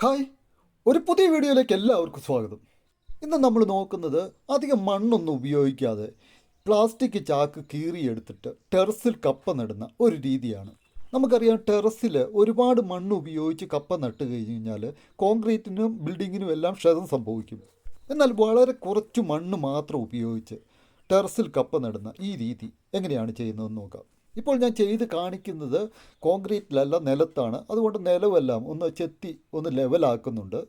Hi. ഒരു പുതിയ വീഡിയോയിലേക്ക് എല്ലാവർക്കും സ്വാഗതം. ഇന്ന് നമ്മൾ നോക്കുന്നത് അധികം മണ്ണൊന്നും ഉപയോഗിക്കാതെ പ്ലാസ്റ്റിക് ചാക്ക് കീറിയെടുത്തിട്ട് ടെറസിൽ കപ്പ നടുന്ന ഒരു രീതിയാണ്. നമുക്കറിയാം ടെറസിൽ ഒരുപാട് മണ്ണ് ഉപയോഗിച്ച് കപ്പ നട്ട് കഴിഞ്ഞ് കഴിഞ്ഞാൽ കോൺക്രീറ്റിനും ബിൽഡിങ്ങിനും എല്ലാം ക്ഷതം സംഭവിക്കും. എന്നാൽ വളരെ കുറച്ച് മണ്ണ് മാത്രം ഉപയോഗിച്ച് ടെറസിൽ കപ്പ നടുന്ന ഈ രീതി എങ്ങനെയാണ് ചെയ്യുന്നതെന്ന് നോക്കാം. ഇപ്പോൾ ഞാൻ ചെയ്ത് കാണിക്കുന്നത് കോൺക്രീറ്റിലല്ല നിലത്താണ്. അതുകൊണ്ട് നിലമെല്ലാം ഒന്ന് ചെത്തി ഒന്ന് ലെവലാക്കുന്നുണ്ട്.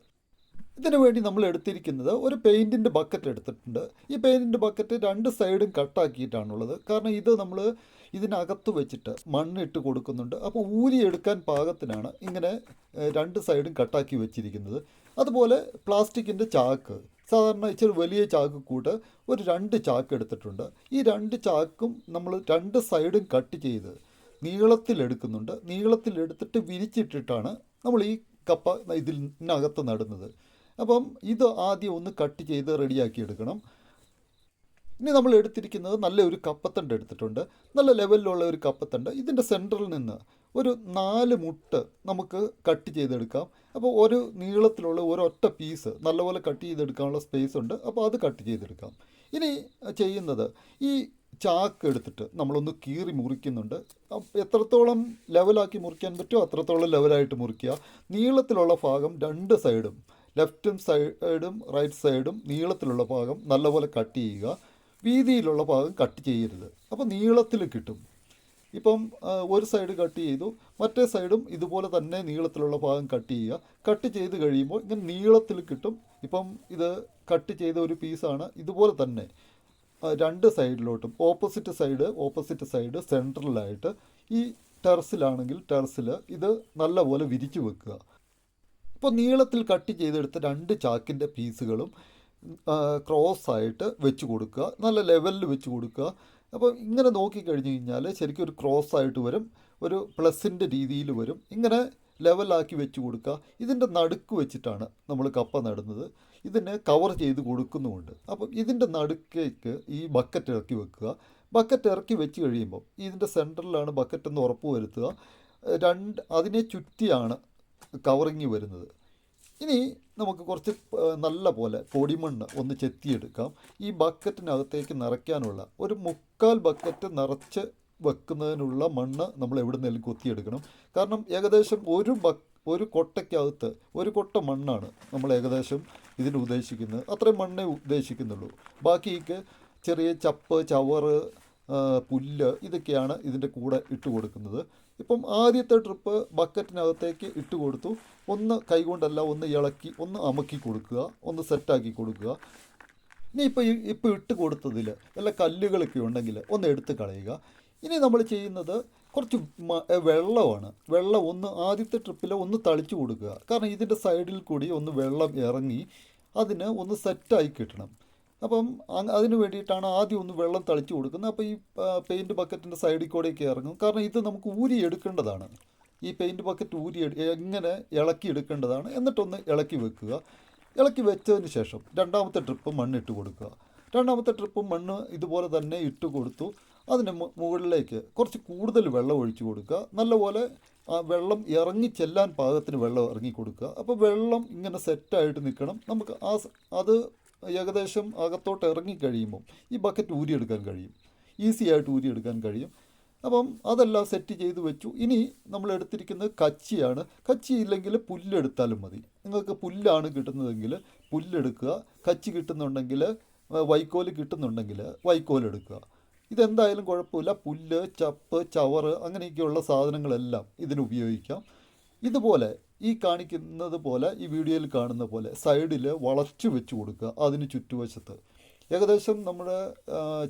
ഇതിനു വേണ്ടി നമ്മൾ എടുത്തിരിക്കുന്നത് ഒരു പെയിന്റിന്റെ ബക്കറ്റ് എടുത്തിട്ടുണ്ട്. ഈ പെയിന്റിന്റെ ബക്കറ്റ് രണ്ട് സൈഡും കട്ടാക്കിയിട്ടാണുള്ളത്. കാരണം ഇത് നമ്മൾ ഇതിനകത്ത് വെച്ചിട്ട് മണ്ണിട്ട് കൊടുക്കുന്നുണ്ട്. അപ്പോൾ ഊരിയെടുക്കാൻ പാകത്തിനാണ് ഇങ്ങനെ രണ്ട് സൈഡും കട്ടാക്കി വെച്ചിരിക്കുന്നത്. അതുപോലെ പ്ലാസ്റ്റിക്കിന്റെ ചാക്ക്. സാധാരണ ഇച്ചിരി വലിയ ചാക്ക് കൂട്ട് ഒരു രണ്ട് ചാക്ക് എടുത്തിട്ടുണ്ട്. ഈ രണ്ട് ചാക്കും നമ്മൾ രണ്ട് സൈഡും കട്ട് ചെയ്ത് നീളത്തിലെടുക്കുന്നുണ്ട് നീളത്തിലെടുത്തിട്ട് വിരിച്ചിട്ടിട്ടാണ് നമ്മൾ ഈ കപ്പ ഇതിനകത്ത് നടുന്നത്. അപ്പം ഇത് ആദ്യം ഒന്ന് കട്ട് ചെയ്ത് റെഡിയാക്കി എടുക്കണം. ഇനി നമ്മൾ എടുത്തിരിക്കുന്നത് നല്ല ഒരു കപ്പത്തണ്ട് എടുത്തിട്ടുണ്ട്. നല്ല ലെവലിലുള്ള ഒരു കപ്പത്തണ്ട്. ഇതിന്റെ സെന്ററിൽ നിന്ന് ഒരു നാല് മുട്ട് നമുക്ക് കട്ട് ചെയ്തെടുക്കാം. അപ്പോൾ ഒരു നീളത്തിലുള്ള ഒരൊറ്റ പീസ് നല്ലപോലെ കട്ട് ചെയ്തെടുക്കാനുള്ള സ്പേസ് ഉണ്ട്. അപ്പോൾ അത് കട്ട് ചെയ്തെടുക്കാം. ഇനി ചെയ്യുന്നത് ഈ ചാക്ക് എടുത്തിട്ട് നമ്മളൊന്ന് കീറി മുറിക്കുന്നുണ്ട്. എത്രത്തോളം ലെവലാക്കി മുറിക്കാൻ പറ്റുമോ അത്രത്തോളം ലെവലായിട്ട് മുറിക്കുക. നീളത്തിലുള്ള ഭാഗം രണ്ട് സൈഡും ലെഫ്റ്റും സൈഡും റൈറ്റ് സൈഡും നീളത്തിലുള്ള ഭാഗം നല്ലപോലെ കട്ട് ചെയ്യുക. വീതിയിലുള്ള ഭാഗം കട്ട് ചെയ്യരുത്. അപ്പോൾ നീളത്തിൽ കിട്ടും. ഇപ്പം ഒരു സൈഡ് കട്ട് ചെയ്തു. മറ്റേ സൈഡും ഇതുപോലെ തന്നെ നീളത്തിലുള്ള ഭാഗം കട്ട് ചെയ്യുക. കട്ട് ചെയ്ത് കഴിയുമ്പോൾ ഇങ്ങനെ നീളത്തിൽ കിട്ടും. ഇപ്പം ഇത് കട്ട് ചെയ്ത ഒരു പീസാണ് ഇതുപോലെ തന്നെ രണ്ട് സൈഡിലോട്ടും ഓപ്പോസിറ്റ് സൈഡ് ഓപ്പോസിറ്റ് സൈഡ് സെൻട്രലായിട്ട് ഈ ടെറസിലാണെങ്കിൽ ടെറസിൽ ഇത് നല്ലപോലെ വിരിച്ചു വെക്കുക. ഇപ്പോൾ നീളത്തിൽ കട്ട് ചെയ്തെടുത്ത രണ്ട് ചാക്കിന്റെ പീസുകളും ക്രോസ് ആയിട്ട് വെച്ച് കൊടുക്കുക. നല്ല ലെവലിൽ വെച്ച് കൊടുക്കുക. അപ്പോൾ ഇങ്ങനെ നോക്കിക്കഴിഞ്ഞ് കഴിഞ്ഞാൽ ശരിക്കും ഒരു ക്രോസ് ആയിട്ട് വരും ഒരു പ്ലസിന്റെ രീതിയിൽ വരും. ഇങ്ങനെ ലെവലാക്കി വെച്ച് കൊടുക്കുക. ഇതിന്റെ നടുക്ക് വെച്ചിട്ടാണ് നമ്മൾ കപ്പ നടുന്നത്. ഇതിനെ കവർ ചെയ്ത് കൊടുക്കുന്നുമുണ്ട്. അപ്പം ഇതിന്റെ നടുക്കേക്ക് ഈ ബക്കറ്റ് ഇറക്കി വെക്കുക. ബക്കറ്റ് ഇറക്കി വെച്ച് കഴിയുമ്പോൾ ഇതിന്റെ സെന്ററിലാണ് ബക്കറ്റ് എന്ന് ഉറപ്പ് വരുത്തുക. രണ്ട് അതിനെ ചുറ്റിയാണ് കവറിങ് വരുന്നത്. ഇനി നമുക്ക് കുറച്ച് നല്ല പോലെ പൊടിമണ്ണ് ഒന്ന് ചെത്തിയെടുക്കാം. ഈ ബക്കറ്റിനകത്തേക്ക് നിറയ്ക്കാനുള്ള ഒരു മുക്കാൽ ബക്കറ്റ് നിറച്ച് വെക്കുന്നതിനുള്ള മണ്ണ് നമ്മൾ എവിടെ നിന്നെങ്കിലും കൊത്തിയെടുക്കണം. കാരണം ഏകദേശം ഒരു ബക്ക് ഒരു കൊട്ടയ്ക്കകത്ത് ഒരു കൊട്ട മണ്ണാണ് നമ്മൾ ഏകദേശം ഇതിന് ഉദ്ദേശിക്കുന്നത്. അത്രയും മണ്ണേ ഉദ്ദേശിക്കുന്നുള്ളൂ. ബാക്കിയൊക്കെ ചെറിയ ചപ്പ് ചവറ് പുല്ല് ഇതൊക്കെയാണ് ഇതിന്റെ കൂടെ ഇട്ട് കൊടുക്കുന്നത്. ഇപ്പം ആദ്യത്തെ ട്രിപ്പ് ബക്കറ്റിനകത്തേക്ക് ഇട്ട് കൊടുത്തു. ഒന്ന് കൈകൊണ്ടല്ല ഒന്ന് ഇളക്കി ഒന്ന് അമക്കി കൊടുക്കുക ഒന്ന് സെറ്റാക്കി കൊടുക്കുക. ഇനി ഇപ്പോൾ ഇപ്പോൾ ഇട്ട് കൊടുത്തതിൽ വല്ല കല്ലുകളൊക്കെ ഉണ്ടെങ്കിൽ ഒന്ന് എടുത്ത് കളയുക. ഇനി നമ്മൾ ചെയ്യുന്നത് കുറച്ച് വെള്ളമാണ്. വെള്ളം ഒന്ന് ആദ്യത്തെ ട്രിപ്പിൽ ഒന്ന് തളിച്ചു കൊടുക്കുക. കാരണം ഇതിന്റെ സൈഡിൽ കൂടി ഒന്ന് വെള്ളം ഇറങ്ങി അതിന് ഒന്ന് സെറ്റായി കിട്ടണം. അപ്പം അതിന് വേണ്ടിയിട്ടാണ് ആദ്യം ഒന്ന് വെള്ളം തളിച്ചു കൊടുക്കുന്നത്. അപ്പോൾ ഈ പെയിന്റ് ബക്കറ്റിന്റെ സൈഡിൽ കൂടെയൊക്കെ ഇറങ്ങും. കാരണം ഇത് നമുക്ക് ഊരി എടുക്കേണ്ടതാണ്. ഈ പെയിന്റ് ബക്കറ്റ് ഊരി എങ്ങനെ ഇളക്കി എടുക്കേണ്ടതാണ്. എന്നിട്ടൊന്ന് ഇളക്കി വെക്കുക. ഇളക്കി വെച്ചതിന് ശേഷം രണ്ടാമത്തെ ട്രിപ്പ് മണ്ണിട്ട് കൊടുക്കുക. രണ്ടാമത്തെ ട്രിപ്പ് മണ്ണ് ഇതുപോലെ തന്നെ ഇട്ട് കൊടുത്തു. അതിന് മുകളിലേക്ക് കുറച്ച് കൂടുതൽ വെള്ളം ഒഴിച്ചു കൊടുക്കുക. നല്ലപോലെ ആ വെള്ളം ഇറങ്ങി ചെല്ലാൻ പാകത്തിന് വെള്ളം ഇറങ്ങി കൊടുക്കുക. അപ്പോൾ വെള്ളം ഇങ്ങനെ സെറ്റായിട്ട് നിൽക്കണം. നമുക്ക് ആ അത് ഏകദേശം അകത്തോട്ട് ഇറങ്ങി കഴിയുമ്പം ഈ ബക്കറ്റ് ഊരിയെടുക്കാൻ കഴിയും. ഈസി ആയിട്ട് ഊരിയെടുക്കാൻ കഴിയും. അപ്പം അതെല്ലാം സെറ്റ് ചെയ്ത് വെച്ചു. ഇനി നമ്മൾ എടുത്തിരിക്കുന്നത് കച്ചിയാണ്. കച്ചി ഇല്ലെങ്കിൽ പുല്ലെടുത്താലും മതി. നിങ്ങൾക്ക് പുല്ലാണ് കിട്ടുന്നതെങ്കിൽ പുല്ലെടുക്കുക. കച്ചി കിട്ടുന്നുണ്ടെങ്കിൽ വൈക്കോൽ കിട്ടുന്നുണ്ടെങ്കിൽ വൈക്കോൽ എടുക്കുക. ഇതെന്തായാലും കുഴപ്പമില്ല. പുല്ല് ചപ്പ് ചവറ് അങ്ങനെയൊക്കെയുള്ള സാധനങ്ങളെല്ലാം ഇതിന് ഉപയോഗിക്കാം. ഇതുപോലെ ഈ കാണിക്കുന്നത് പോലെ ഈ വീഡിയോയിൽ കാണുന്ന പോലെ സൈഡിൽ വളച്ചു വെച്ച് കൊടുക്കുക അതിന് ചുറ്റുവശത്ത്. ഏകദേശം നമ്മുടെ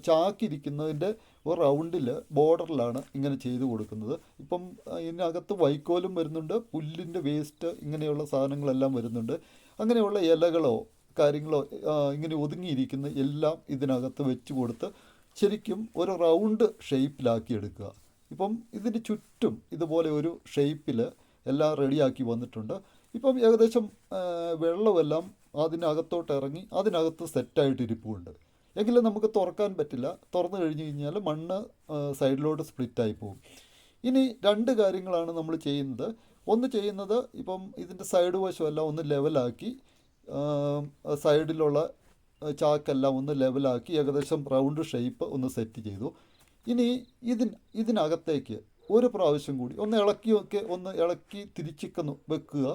ചാക്കിരിക്കുന്നതിന്റെ ഒരു റൗണ്ടിൽ ബോർഡറിലാണ് ഇങ്ങനെ ചെയ്ത് കൊടുക്കുന്നത്. ഇപ്പം ഇതിനകത്ത് വൈക്കോലും വരുന്നുണ്ട് പുല്ലിന്റെ വേസ്റ്റ് ഇങ്ങനെയുള്ള സാധനങ്ങളെല്ലാം വരുന്നുണ്ട്. അങ്ങനെയുള്ള ഇലകളോ കാര്യങ്ങളോ ഇങ്ങനെ ഒതുങ്ങിയിരിക്കുന്ന എല്ലാം ഇതിനകത്ത് വെച്ച് കൊടുത്ത് ശരിക്കും ഒരു റൗണ്ട് ഷേപ്പിലാക്കി എടുക്കുക. ഇപ്പം ഇതിന് ചുറ്റും ഇതുപോലെ ഒരു ഷേപ്പിൽ എല്ലാം റെഡിയാക്കി വന്നിട്ടുണ്ട്. ഇപ്പം ഏകദേശം വെള്ളമെല്ലാം അതിനകത്തോട്ട് ഇറങ്ങി അതിനകത്ത് സെറ്റായിട്ട് ഇരിപ്പുണ്ട്. എങ്കിലും നമുക്ക് തുറക്കാൻ പറ്റില്ല. തുറന്നു കഴിഞ്ഞ് കഴിഞ്ഞാൽ മണ്ണ് സൈഡിലോട്ട് സ്പ്ലിറ്റായി പോകും. ഇനി രണ്ട് കാര്യങ്ങളാണ് നമ്മൾ ചെയ്യുന്നത്. ഒന്ന് ചെയ്യുന്നത് ഇപ്പം ഇതിന്റെ സൈഡ് വശമെല്ലാം ഒന്ന് ലെവലാക്കി സൈഡിലുള്ള ചാക്കെല്ലാം ഒന്ന് ലെവലാക്കി ഏകദേശം റൗണ്ട് ഷേപ്പ് ഒന്ന് സെറ്റ് ചെയ്തു. ഇനി ഇതിന് ഇതിനകത്തേക്ക് ഒരു പ്രാവശ്യം കൂടി ഒന്ന് ഇളക്കി ഒക്കെ ഒന്ന് ഇളക്കി തിരിച്ചിക്കുന്നു വെക്കുക.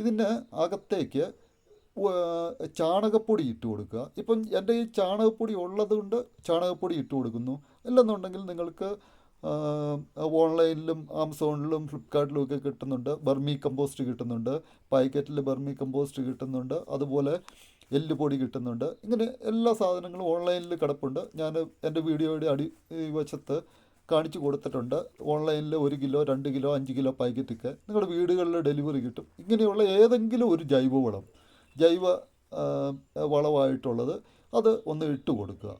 ഇതിന് അകത്തേക്ക് ചാണകപ്പൊടി ഇട്ട് കൊടുക്കുക. ഇപ്പം എന്റെ ഈ ചാണകപ്പൊടി ഉള്ളതുകൊണ്ട് ചാണകപ്പൊടി ഇട്ട് കൊടുക്കുന്നു. അല്ലെന്നുണ്ടെങ്കിൽ നിങ്ങൾക്ക് ഓൺലൈനിലും ആമസോണിലും ഫ്ലിപ്കാർട്ടിലും ഒക്കെ കിട്ടുന്നുണ്ട്. ബർമി കമ്പോസ്റ്റ് കിട്ടുന്നുണ്ട്. പാക്കറ്റിൽ ബർമി കമ്പോസ്റ്റ് കിട്ടുന്നുണ്ട്. അതുപോലെ എല്ലുപൊടി കിട്ടുന്നുണ്ട്. ഇങ്ങനെ എല്ലാ സാധനങ്ങളും ഓൺലൈനിൽ കിടപ്പുണ്ട്. ഞാൻ എന്റെ വീഡിയോയുടെ അടി വശത്ത് കാണിച്ചു കൊടുത്തിട്ടുണ്ട്. ഓൺലൈനിൽ ഒരു കിലോ രണ്ട് കിലോ അഞ്ച് കിലോ പാക്കറ്റൊക്കെ നിങ്ങളുടെ വീടുകളിൽ ഡെലിവറി കിട്ടും. ഇങ്ങനെയുള്ള ഏതെങ്കിലും ഒരു ജൈവവളം ജൈവ വളമായിട്ടുള്ളത് അത് ഒന്ന് ഇട്ട് കൊടുക്കുക.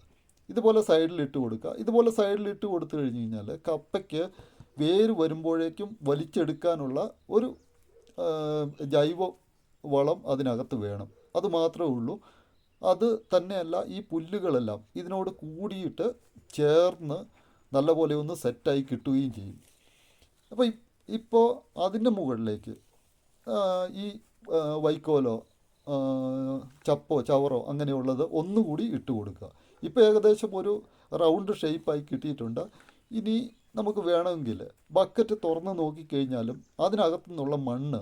ഇതുപോലെ സൈഡിൽ ഇട്ട് കൊടുക്കുക. ഇതുപോലെ സൈഡിൽ ഇട്ട് കൊടുത്തു കഴിഞ്ഞ് കഴിഞ്ഞാൽ കപ്പയ്ക്ക് വേര് വരുമ്പോഴേക്കും വലിച്ചെടുക്കാനുള്ള ഒരു ജൈവ വളം അതിനകത്ത് വേണം. അത് മാത്രമേ ഉള്ളൂ. അത് തന്നെയല്ല ഈ പുല്ലുകളെല്ലാം ഇതിനോട് കൂടിയിട്ട് ചേർന്ന് നല്ലപോലെ ഒന്ന് സെറ്റായി കിട്ടുകയും ചെയ്യും. അപ്പോൾ ഇപ്പോൾ അതിന്റെ മുകളിലേക്ക് ഈ വൈക്കോലോ ചപ്പോ ചവറോ അങ്ങനെയുള്ളത് ഒന്നുകൂടി ഇട്ട് കൊടുക്കുക. ഇപ്പോൾ ഏകദേശം ഒരു റൗണ്ട് ഷേപ്പായി കിട്ടിയിട്ടുണ്ട്. ഇനി നമുക്ക് വേണമെങ്കിൽ ബക്കറ്റ് തുറന്ന് നോക്കിക്കഴിഞ്ഞാലും അതിനകത്തു നിന്നുള്ള മണ്ണ്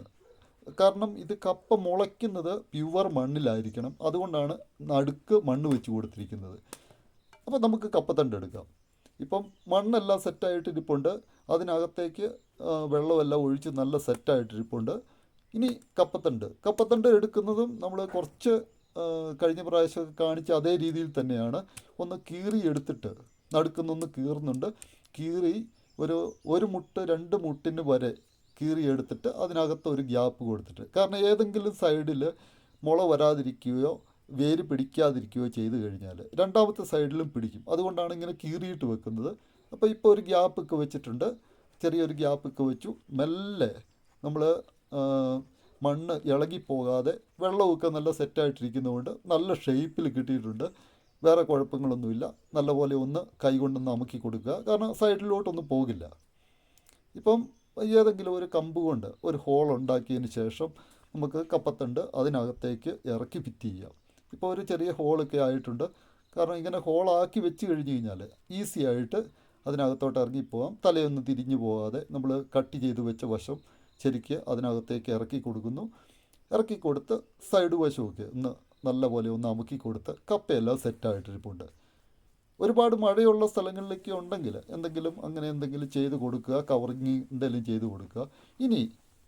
കാരണം ഇത് കപ്പ മുളയ്ക്കുന്നത് പ്യുവർ മണ്ണിലായിരിക്കണം. അതുകൊണ്ടാണ് നടുക്ക് മണ്ണ് വെച്ച് കൊടുത്തിരിക്കുന്നത്. അപ്പോൾ നമുക്ക് കപ്പത്തണ്ട് എടുക്കാം. ഇപ്പം മണ്ണെല്ലാം സെറ്റായിട്ട് ഇരിപ്പുണ്ട് അതിനകത്തേക്ക് വെള്ളമെല്ലാം ഒഴിച്ച് നല്ല സെറ്റായിട്ട് ഇരിപ്പുണ്ട് ഇനി കപ്പത്തണ്ട്. കപ്പത്തണ്ട് എടുക്കുന്നതും നമ്മൾ കുറച്ച് കഴിഞ്ഞ പ്രാവശ്യമൊക്കെ കാണിച്ച അതേ രീതിയിൽ തന്നെയാണ്. ഒന്ന് കീറി എടുത്തിട്ട് നടുക്കുന്നൊന്ന് കീറുന്നുണ്ട്. കീറി ഒരു ഒരു മുട്ട് രണ്ട് മുട്ടിന് വരെ കീറി എടുത്തിട്ട് അതിനകത്ത് ഒരു ഗ്യാപ്പ് കൊടുത്തിട്ട്. കാരണം ഏതെങ്കിലും സൈഡിൽ മുള വരാതിരിക്കുകയോ വേര് പിടിക്കാതിരിക്കുകയോ ചെയ്തു കഴിഞ്ഞാൽ രണ്ടാമത്തെ സൈഡിലും പിടിക്കും. അതുകൊണ്ടാണ് ഇങ്ങനെ കീറിയിട്ട് വെക്കുന്നത്. അപ്പോൾ ഇപ്പോൾ ഒരു ഗ്യാപ്പൊക്കെ വെച്ചിട്ടുണ്ട്. ചെറിയൊരു ഗ്യാപ്പൊക്കെ വെച്ചു. മെല്ലെ നമ്മൾ മണ്ണ് ഇളകിപ്പോകാതെ വെള്ളമൊക്കെ നല്ല സെറ്റായിട്ടിരിക്കുന്നതുകൊണ്ട് നല്ല ഷേപ്പിൽ കിട്ടിയിട്ടുണ്ട്. വേറെ കുഴപ്പങ്ങളൊന്നുമില്ല. നല്ലപോലെ ഒന്ന് കൈകൊണ്ടൊന്ന് അമുക്കി കൊടുക്കുക. കാരണം സൈഡിലോട്ടൊന്നും പോകില്ല. ഇപ്പം ഏതെങ്കിലും ഒരു കമ്പ് കൊണ്ട് ഒരു ഹോൾ ഉണ്ടാക്കിയതിന് ശേഷം നമുക്ക് കപ്പത്തണ്ട് അതിനകത്തേക്ക് ഇറക്കി ഫിറ്റ് ചെയ്യാം. ഇപ്പോൾ ഒരു ചെറിയ ഹോളൊക്കെ ആയിട്ടുണ്ട്. കാരണം ഇങ്ങനെ ഹോളാക്കി വെച്ച് കഴിഞ്ഞ് കഴിഞ്ഞാൽ ഈസി ആയിട്ട് അതിനകത്തോട്ട് ഇറങ്ങിപ്പോകാം തലയൊന്നും തിരിഞ്ഞു പോകാതെ നമ്മൾ കട്ട് ചെയ്ത് വെച്ച വശം ശരിക്ക് അതിനകത്തേക്ക് ഇറക്കി കൊടുക്കുന്നു. ഇറക്കി കൊടുത്ത് സൈഡ് വശമൊക്കെ ഒന്ന് നല്ലപോലെ ഒന്ന് അമുക്കി കൊടുത്ത് കപ്പയെല്ലാം സെറ്റായിട്ടിരിപ്പുണ്ട്. ഒരുപാട് മഴയുള്ള സ്ഥലങ്ങളിലേക്ക് ഉണ്ടെങ്കിൽ എന്തെങ്കിലും അങ്ങനെ എന്തെങ്കിലും ചെയ്ത് കൊടുക്കുക കവറിങ് എന്തെങ്കിലും ചെയ്ത് കൊടുക്കുക. ഇനി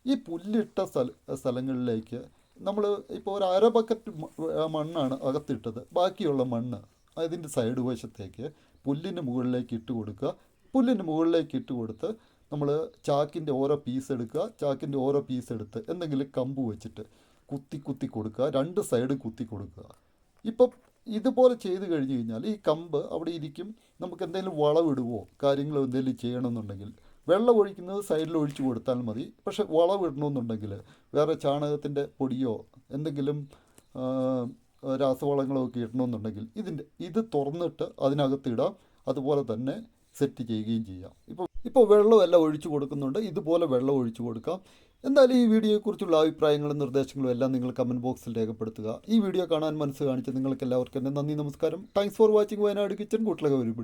ഈ പുല്ലിട്ട സ്ഥല സ്ഥലങ്ങളിലേക്ക് നമ്മൾ ഇപ്പോൾ ഒരു അര ബക്കറ്റ് മണ്ണാണ് അകത്തിട്ടത്. ബാക്കിയുള്ള മണ്ണ് അതിന്റെ സൈഡ് വശത്തേക്ക് പുല്ലിന് മുകളിലേക്ക് ഇട്ട് കൊടുക്കുക. പുല്ലിന് മുകളിലേക്ക് ഇട്ട് കൊടുത്ത് നമ്മൾ ചാക്കിന്റെ ഓരോ പീസ് എടുക്കുക. ചാക്കിന്റെ ഓരോ പീസ് എടുത്ത് എന്തെങ്കിലും കമ്പ് വെച്ചിട്ട് കുത്തി കുത്തി കൊടുക്കുക. രണ്ട് സൈഡ് കുത്തി കൊടുക്കുക. ഇപ്പം ഇതുപോലെ ചെയ്ത് കഴിഞ്ഞ് കഴിഞ്ഞാൽ ഈ കമ്പ് അവിടെ ഇരിക്കും. നമുക്ക് എന്തെങ്കിലും വളവിടുവോ കാര്യങ്ങളോ എന്തെങ്കിലും ചെയ്യണമെന്നുണ്ടെങ്കിൽ വെള്ളം ഒഴിക്കുന്നത് സൈഡിൽ ഒഴിച്ചു കൊടുത്താൽ മതി. പക്ഷെ വളമിടണമെന്നുണ്ടെങ്കിൽ വേറെ ചാണകത്തിന്റെ പൊടിയോ എന്തെങ്കിലും രാസവളങ്ങളോ ഒക്കെ ഇടണമെന്നുണ്ടെങ്കിൽ ഇതിന്റെ ഇത് തുറന്നിട്ട് അതിനകത്ത് ഇടാം. അതുപോലെ തന്നെ സെറ്റ് ചെയ്യുകയും ചെയ്യാം. ഇപ്പോൾ ഇപ്പോൾ വെള്ളമെല്ലാം ഒഴിച്ചു കൊടുക്കുന്നുണ്ട്. ഇതുപോലെ വെള്ളം ഒഴിച്ചു കൊടുക്കാം. എന്തായാലും ഈ വീഡിയോയെക്കുറിച്ചുള്ള അഭിപ്രായങ്ങളും നിർദ്ദേശങ്ങളും എല്ലാം നിങ്ങൾ കമന്റ് ബോക്സിൽ രേഖപ്പെടുത്തുക. ഈ വീഡിയോ കാണാൻ മനസ്സ് കാണിച്ച നിങ്ങൾക്ക് എല്ലാവർക്കും എന്റെ നന്ദി നമസ്കാരം. Thanks for watching Wayanad kitchen കൂട്ടിലൊക്കെ ഒരു